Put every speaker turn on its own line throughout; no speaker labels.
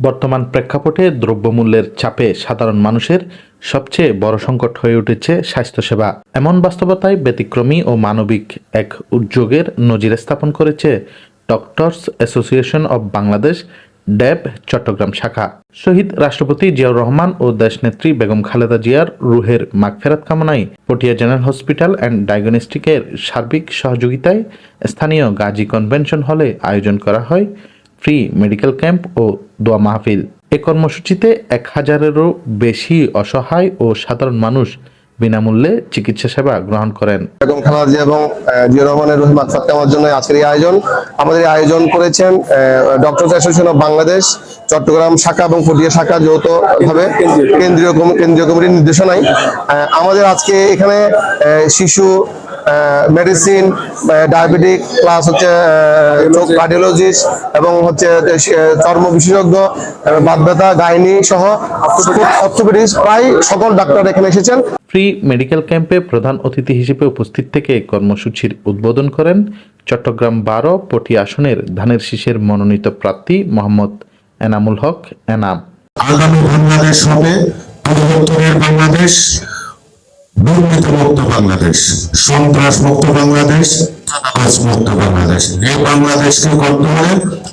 বর্তমান প্রেক্ষাপটে দ্রব্যমূল্যের চাপে সাধারণ মানুষের সবচেয়ে বড় সংকট হয়ে উঠেছে স্বাস্থ্যসেবা। এমন বাস্তবতায় ব্যতিক্রমী ও মানবিক এক উদ্যোগের নজির স্থাপন করেছে doctors association of Bangladesh DAB Chattogram শাখা। শহীদ রাষ্ট্রপতি জিয়াউর রহমান ও দেশনেত্রী বেগম খালেদা জিয়ার রুহের মাগফেরাত কামনায় পটিয়া জেনারেল হসপিটাল অ্যান্ড ডায়াগনস্টিকের সার্বিক সহযোগিতায় স্থানীয় গাজী কনভেনশন হলে আয়োজন করা হয়। ফ্রি মেডিকেল ক্যাম্প ও দোয়া মাহফিল। এ কর্মসূচিতে এক হাজারেরও বেশি অসহায় ও সাধারণ মানুষ বিনামূল্যে চিকিৎসা সেবা গ্রহণ করেন।
বেগম খালেদা জিয়া এবং জিয়া রহমানের রহিম আকসাদ কামার জন্য আজকের এই আয়োজন। আমাদের আয়োজন করেছেন doctor association of Bangladesh Chattogram শাখা এবং পটিয়া শাখা যৌথ ভাবে কেন্দ্রীয় কেন্দ্রীয় কমিটির নির্দেশনায়। আমাদের আজকে এখানে শিশু মেডিসিন ডায়াবেটিক প্লাস হচ্ছে চোখ কার্ডিওলজিস্ট এবং হচ্ছে চর্ম বিশেষজ্ঞ বাদ ব্যথা গাইনি সহ অর্থোপেডিক্স প্রায় সকল ডাক্তার এখানে এসেছেন।
ফ্রি মেডিকেল ক্যাম্পে প্রধান অতিথি হিসেবে উপস্থিত থেকে কর্মসূচির উদ্বোধন করেন চট্টগ্রাম বারো পটি আসনের ধানের শীষের মনোনীত প্রার্থী মোহাম্মদ এনামুল হক এনাম।
আগামী বাংলাদেশ হবে পরিবর্তনের বাংলাদেশ।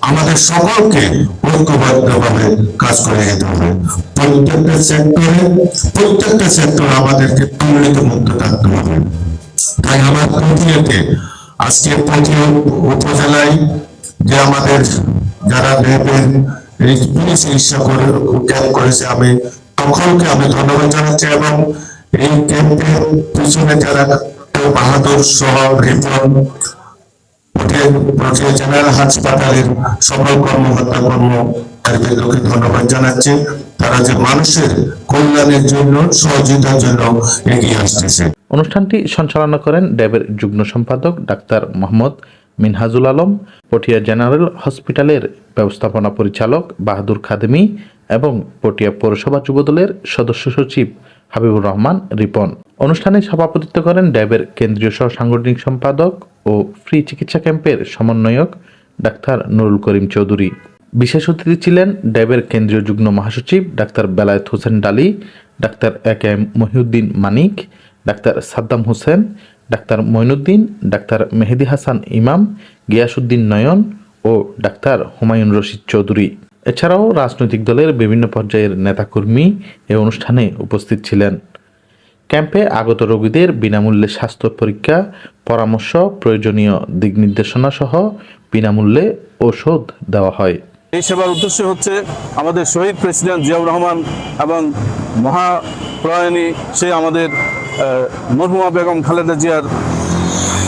আমাদের সকলকে ঐক্যবদ্ধভাবে কাজ করে যেতে হবে। প্রত্যেকটা সেক্টরে, প্রত্যেকটা আমাদেরকে থাকতে হবে। তাই আমার প্রতিনিয়তে আজকে উপজেলায় যে আমাদের যারা চিকিৎসা করে করেছে, আমি সকলকে আমি ধন্যবাদ জানাচ্ছি এবং এই ক্যাম্পের পিছনে যারা বাহাদুর জেনারেল হাসপাতালের সকল কর্মকর্তা ধন্যবাদ তারা যে মানুষের কল্যাণের জন্য, সহযোগিতার জন্য এগিয়ে আসতেছে।
অনুষ্ঠানটি সঞ্চালনা করেন ড্যাবের যুগ্ম সম্পাদক ডাক্তার মোহাম্মদ মিনহাজুল আলম, পটিয়া জেনারেল হসপিটালের ব্যবস্থাপনা পরিচালক বাহাদুর খাদেমি এবং পটিয়া পৌরসভা যুবদলের সদস্য সচিব হাবিবুর রহমান, রিপন। অনুষ্ঠানে সভাপতিত্ব করেন ড্যাবের কেন্দ্রীয় সহ সাংগঠনিক সম্পাদক ও ফ্রি চিকিৎসা ক্যাম্পের সমন্বয়ক ডাক্তার নুরুল করিম চৌধুরী। বিশেষ অতিথি ছিলেন ড্যাবের কেন্দ্রীয় যুগ্ম মহাসচিব doctor Belayet Hossain Dali, doctor A K M Mohiuddin Manik, doctor Saddam Hossain, ডাক্তার মঈনুদ্দিন, ডাক্তার মেহেদি হাসান ইমাম গিয়াসুদ্দিন নয়ন ও ডাক্তার হুমায়ুন রশিদ চৌধুরী। এছাড়াও রাজনৈতিক দলের বিভিন্ন পর্যায়ের নেতাকর্মী এ অনুষ্ঠানে উপস্থিত ছিলেন। ক্যাম্পে আগত রোগীদের বিনামূল্যে স্বাস্থ্য পরীক্ষা, পরামর্শ, প্রয়োজনীয় দিক নির্দেশনা সহ বিনামূল্যে ওষুধ দেওয়া হয়।
এই সেবার উদ্দেশ্য হচ্ছে আমাদের শহীদ প্রেসিডেন্ট জিয়াউর রহমান এবং মহাপ্রয়াণী সে আমাদের মরহুমা বেগম খালেদা জিয়ার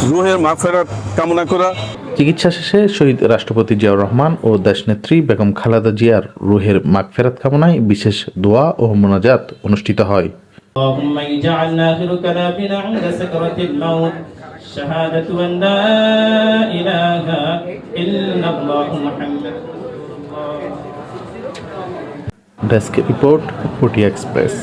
রুহের মাগফেরাত কামনা করা।
চিকিৎসা শেষে শহীদ রাষ্ট্রপতি জিয়াউর রহমান ও দেশনেত্রী বেগম খালেদা জিয়ার রুহের মাগফেরাত কামনায় বিশেষ দোয়া ও মোনাজাত অনুষ্ঠিত হয়
اللهم اجعلنا آخر كلامنا عند سكرة الموت شهادة أن لا إله إلا الله محمد
ডেস্ক রিপোর্ট পুটি এক্সপ্রেস